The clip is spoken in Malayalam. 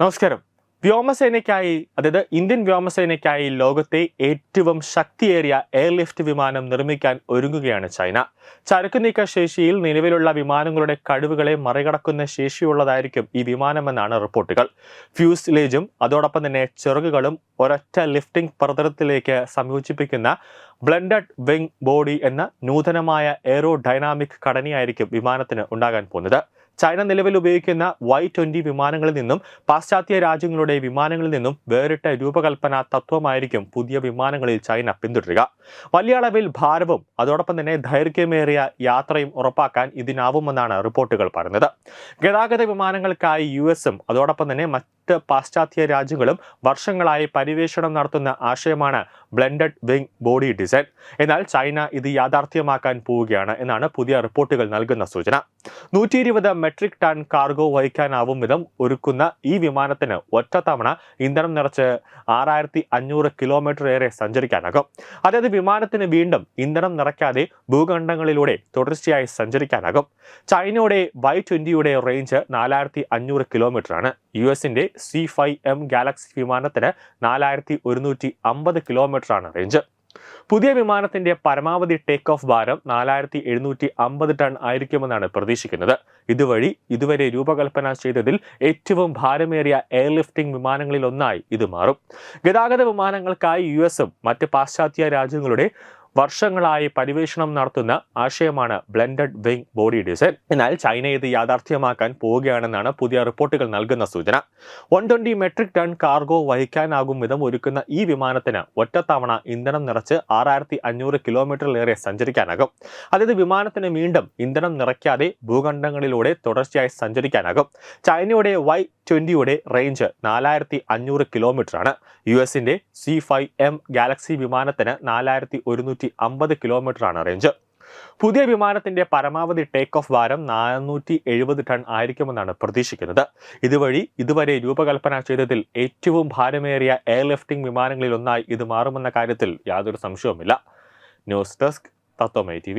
നമസ്കാരം. വ്യോമസേനയ്ക്കായി അതായത് ഇന്ത്യൻ വ്യോമസേനയ്ക്കായി ലോകത്തെ ഏറ്റവും ശക്തിയേറിയ എയർലിഫ്റ്റ് വിമാനം നിർമ്മിക്കാൻ ഒരുങ്ങുകയാണ് ചൈന. ചരക്കു നീക്ക ശേഷിയിൽ നിലവിലുള്ള വിമാനങ്ങളുടെ കഴിവുകളെ മറികടക്കുന്ന ശേഷിയുള്ളതായിരിക്കും ഈ വിമാനമെന്നാണ് റിപ്പോർട്ടുകൾ. ഫ്യൂസ്ലേജും അതോടൊപ്പം തന്നെ ചിറകുകളും ഒരൊറ്റ ലിഫ്റ്റിംഗ് പ്രതലത്തിലേക്ക് സംയോജിപ്പിക്കുന്ന ബ്ലെൻഡഡ് വിങ് ബോഡി എന്ന നൂതനമായ എയറോ ഡൈനാമിക് ഘടനയായിരിക്കും വിമാനത്തിന് ഉണ്ടാകാൻ പോകുന്നത്. ചൈന നിലവിൽ ഉപയോഗിക്കുന്ന വൈ ട്വന്റി വിമാനങ്ങളിൽ നിന്നും പാശ്ചാത്യ രാജ്യങ്ങളുടെ വിമാനങ്ങളിൽ നിന്നും വേറിട്ട രൂപകൽപ്പന തത്വമായിരിക്കും പുതിയ വിമാനങ്ങളിൽ ചൈന പിന്തുടരുക. വലിയ അളവിൽ ഭാരവും അതോടൊപ്പം തന്നെ ദൈർഘ്യമേറിയ യാത്രയും ഉറപ്പാക്കാൻ ഇതിനാവുമെന്നാണ് റിപ്പോർട്ടുകൾ പറയുന്നത്. ഗതാഗത വിമാനങ്ങൾക്കായി യു എസും അതോടൊപ്പം തന്നെ പാശ്ചാത്യ രാജ്യങ്ങളും വർഷങ്ങളായി പരിവേഷണം നടത്തുന്ന ആശയമാണ് ബ്ലെൻഡഡ് വിങ് ബോഡി ഡിസൈൻ. എന്നാൽ ചൈന ഇത് യാഥാർത്ഥ്യമാക്കാൻ പോവുകയാണ് എന്നാണ് പുതിയ റിപ്പോർട്ടുകൾ നൽകുന്ന സൂചന. നൂറ്റി ഇരുപത് മെട്രിക് ടൺ കാർഗോ വഹിക്കാനാവും വിധം ഒരുക്കുന്ന ഈ വിമാനത്തിന് ഒറ്റത്തവണ ഇന്ധനം നിറച്ച് ആറായിരത്തി അഞ്ഞൂറ് കിലോമീറ്റർ ഏറെ സഞ്ചരിക്കാനാകും. അതായത് വിമാനത്തിന് വീണ്ടും ഇന്ധനം നിറയ്ക്കാതെ ഭൂഖണ്ഡങ്ങളിലൂടെ തുടർച്ചയായി സഞ്ചരിക്കാനാകും. ചൈനയുടെ വൈ ട്വന്റിയുടെ റേഞ്ച് നാലായിരത്തി അഞ്ഞൂറ് കിലോമീറ്ററാണ്. യു എസിന്റെ സി ഫൈവ് എം ഗാലക്സി വിമാനത്തിന് നാലായിരത്തി ഒരുന്നൂറ്റി അമ്പത് കിലോമീറ്ററാണ് റേഞ്ച്. പുതിയ വിമാനത്തിന്റെ പരമാവധി ടേക്ക് ഓഫ് ഭാരം നാലായിരത്തി എഴുന്നൂറ്റി അമ്പത് ടൺ ആയിരിക്കുമെന്നാണ് പ്രതീക്ഷിക്കുന്നത്. ഇതുവഴി ഇതുവരെ രൂപകൽപ്പന ചെയ്തതിൽ ഏറ്റവും ഭാരമേറിയ എയർലിഫ്റ്റിംഗ് വിമാനങ്ങളിൽ ഒന്നായി ഇത് മാറും. ഗതാഗത വിമാനങ്ങൾക്കായി യു എസും മറ്റ് പാശ്ചാത്യ രാജ്യങ്ങളുടെ വർഷങ്ങളായി പരിവേഷണം നടത്തുന്ന ആശയമാണ് ബ്ലെൻഡഡ് വിങ് ബോഡി ഡിസൈൻ. എന്നാൽ ചൈന ഇത് യാഥാർത്ഥ്യമാക്കാൻ പോവുകയാണെന്നാണ് പുതിയ റിപ്പോർട്ടുകൾ നൽകുന്ന സൂചന. One twenty metric ton cargo വഹിക്കാനാകും വിധം ഒരുക്കുന്ന ഈ വിമാനത്തിന് ഒറ്റത്തവണ ഇന്ധനം നിറച്ച് ആറായിരത്തി അഞ്ഞൂറ് കിലോമീറ്ററിലേറെ സഞ്ചരിക്കാനാകും. അതായത് വിമാനത്തിന് വീണ്ടും ഇന്ധനം നിറയ്ക്കാതെ ഭൂഖണ്ഡങ്ങളിലൂടെ തുടർച്ചയായി സഞ്ചരിക്കാനാകും. ചൈനയുടെ വൈ ട്വന്റിയുടെ റേഞ്ച് നാലായിരത്തി അഞ്ഞൂറ് കിലോമീറ്റർ ആണ് യു എസിന്റെ സി ഫൈവ് എം ഗാലക്സി വിമാനത്തിന് നാലായിരത്തി ഒരുന്നൂറ്റി അമ്പത് കിലോമീറ്റർ ആണ് റേഞ്ച്. പുതിയ വിമാനത്തിന്റെ പരമാവധി ടേക്ക് ഓഫ് ഭാരം നാനൂറ്റി എഴുപത് ടൺ ആയിരിക്കുമെന്നാണ് പ്രതീക്ഷിക്കുന്നത്. ഇതുവഴി ഇതുവരെ രൂപകൽപ്പന ചെയ്തതിൽ ഏറ്റവും ഭാരമേറിയ എയർലിഫ്റ്റിംഗ് വിമാനങ്ങളിൽ ഒന്നായി ഇത് മാറുമെന്ന കാര്യത്തിൽ യാതൊരു സംശയവുമില്ല. ന്യൂസ് ഡെസ്ക് തത്വമൈ ടി